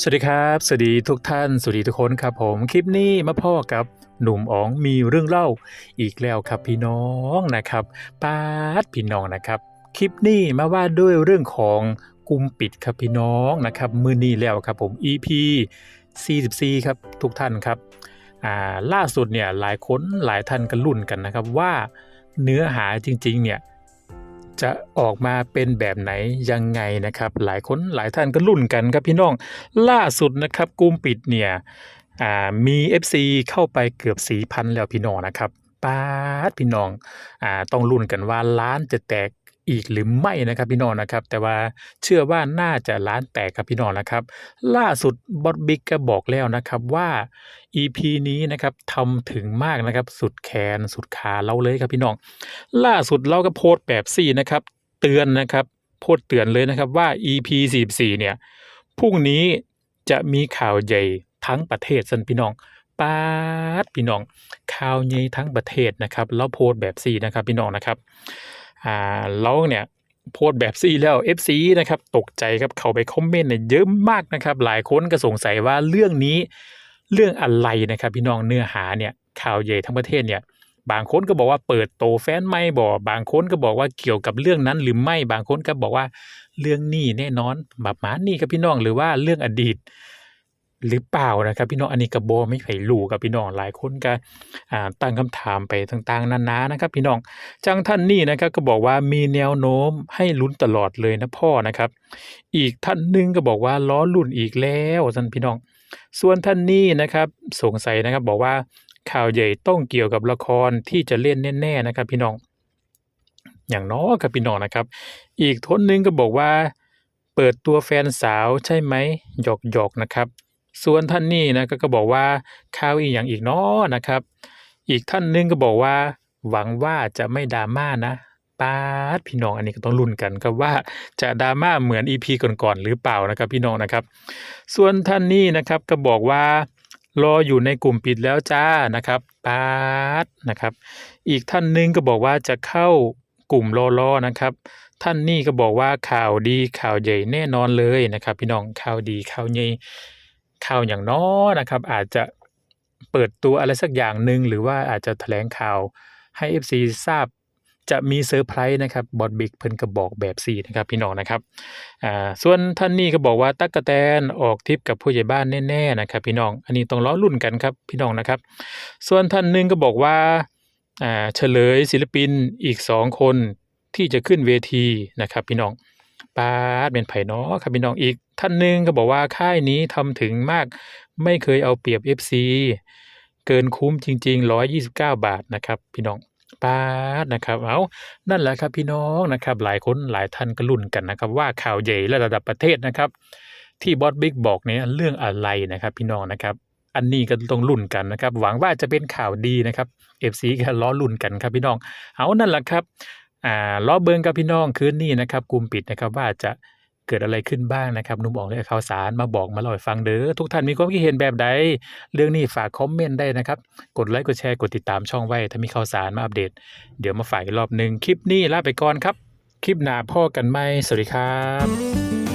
สวัสดีครับ สวัสดีทุกท่าน สวัสดีทุกคนครับผม คลิปนี้มาพ่อกับหนุ่มอ๋องมีเรื่องเล่าอีกแล้วครับพี่น้องนะครับป้าดพี่น้องนะครับ คลิปนี้มาว่าด้วยเรื่องของกุมปิดครับพี่น้องนะครับ มือนี้แล้วครับผม EP 44 ครับทุกท่านครับอ่าล่าสุดเนี่ยหลายคนหลายท่านก็ลุ้นกันนะครับว่าเนื้อหาจริงๆเนี่ย จะออกมาเป็นแบบไหนยังไงนะครับ หลายคนหลายท่านก็ลุ่นกันครับพี่น้อง ล่าสุดนะครับกลุ่มปิดเนี่ยมี FC เข้าไปเกือบสี่พันแล้วพี่น้องนะครับป้าดพี่น้องอต้องลุ่นกันว่าล้านจะแตก อีกหรือไม่นะครับพี่น้องนะครับ แต่ว่าเชื่อว่าน่าจะล้านแตกครับพี่น้องนะครับ ล่าสุดบอสบิ๊กก็บอกแล้วนะครับว่า EP นี้นะครับทำถึงมากนะครับ สุดแขนสุดขาเราเลยครับพี่น้อง ล่าสุดเราก็โพสต์แบบสี่นะครับ เตือนนะครับโพสต์เตือนเลยนะครับว่า EP 44เนี่ยพรุ่งนี้จะมีข่าวใหญ่ทั้งประเทศสันพี่น้องปาดพี่น้องข่าวใหญ่ทั้งประเทศนะครับเราโพสต์แบบสี่นะครับพี่น้องนะครับ อ่าเราเนี่ยโพสแบบสี่แล้ว FC นะครับตกใจครับเข้าไปคอมเมนต์เนี่ยเยอะมากนะครับ หลายคนก็สงสัยว่าเรื่องนี้เรื่องอะไรนะครับพี่น้องเนื้อหาเนี่ยข่าวใหญ่ทั้งประเทศเนี่ยบางคนก็บอกว่าเปิดโตแฟนไม่บอก บางคนก็บอกว่าเกี่ยวกับเรื่องนั้นหรือไม่ บางคนก็บอกว่าเรื่องนี้แน่นอนแบบหมานี่ครับพี่น้องหรือว่าเรื่องอดีต หรือเปล่านะครับ พี่น้องอันนี้กระโบไม่ไผรู้กับพี่น้องหลายคนก็ตั้งคำถามไปต่างๆนานานะครับ พี่น้องจังท่านนี่นะครับก็บอกว่ามีแนวโน้มให้ลุ้นตลอดเลยนะพ่อนะครับ อีกท่านหนึงก็บอกว่าล้อลุ่นอีกแล้วท่านพี่น้อง ส่วนท่านนี้นะครับสงสัยนะครับบอกว่าข่าวใหญ่ต้องเกี่ยวกับละครที่จะเล่นแน่ๆนะครับ พี่น้องอย่างน้อครับพี่น้องนะครับ อีกทนหนึงก็บอกว่า เปิดตัวแฟนสาวใช่ไหมหยอกหยอกๆนะครับ ส่วนท่านนี้นะก็ก็บอกว่าข่าวอีกอย่างอีกน้อนะครับ อีกท่านหนึงก็บอกว่า หวังว่าจะไม่ดราม่านะป้าดพี่น้องอันนี้ก็ต้องลุ้นกันครับว่าจะดราม่าเหมือน EP ก่อนๆหรือเปล่านะครับ พี่น้องนะครับ ส่วนท่านนี้นะครับก็บอกว่ารออยู่ในกลุ่มปิดแล้วจ้านะครับป้าดนะครับ อีกท่านหนึงก็บอกว่าจะเข้ากลุ่มรอรอนะครับ ท่านนี่ก็บอกว่าข่าวดีข่าวใหญ่แน่นอนเลยนะครับ พี่น้องข่าวดีข่าวใหญ่ ข่าวอย่างน้อนะครับ อาจจะเปิดตัวอะไรสักอย่างหนึ่งหรือว่าอาจจะแถลงข่าวให้ FC ทราบจะมีเซอร์ไพรส์นะครับบอดบิ๊กเพิ่นก็บอกแบบสี่นะครับพี่น้องนะครับอ่าส่วนท่านนี้ก็บอกว่าตั๊กกะแตนออกทริปกับผู้ใหญ่บ้านแน่ๆนะครับพี่น้องอันนี้ต้องล้อรุ่นกันครับพี่น้องนะครับ ส่วนท่านหนึงก็บอกว่าอ่าเฉลยศิลปินอีกสองคนที่จะขึ้นเวทีนะครับพี่น้องปาดเป็นไผ่น้อครับพี่น้องอีก ท่านหนึ่งก็บอกว่าค่ายนี้ทำถึงมาก ไม่เคยเอาเปรียบ FC เกินคุ้มจริง ๆ 129 บาทนะครับ พี่น้องปาดนะครับ เอานั่นแหละครับพี่น้องนะครับ หลายคนหลายท่านก็ลุ้นกันนะครับ ว่าข่าวใหญ่ระดับประเทศนะครับ ที่บอสบิ๊กบอกเนี่ยเรื่องอะไรนะครับ พี่น้องนะครับอันนี้ก็ต้องลุ้นกันนะครับ หวังว่าจะเป็นข่าวดีนะครับเอฟซีก็ล้อลุ้นกันครับพี่น้อง เอานั่นแหละครับอ่าล้อเบิงกับพี่น้องคืนนี้นะครับกลุ่มปิดนะครับว่าจะ เกิดอะไรขึ้นบ้างนะครับนุ่มออกเลยข่าวสารมาบอกมาเล่าให้ฟังเด้อทุกท่านมีความคิดเห็นแบบใดเรื่องนี้ฝากคอมเมนต์ได้นะครับ กดไลค์กดแชร์กดติดตามช่องไว้ ถ้ามีข่าวสารมาอัปเดต เดี๋ยวมาฝ่ายรอบหนึ่งคลิปนี้ลาไปก่อนครับ คลิปหน้าพ่อกันไหมสวัสดีครับ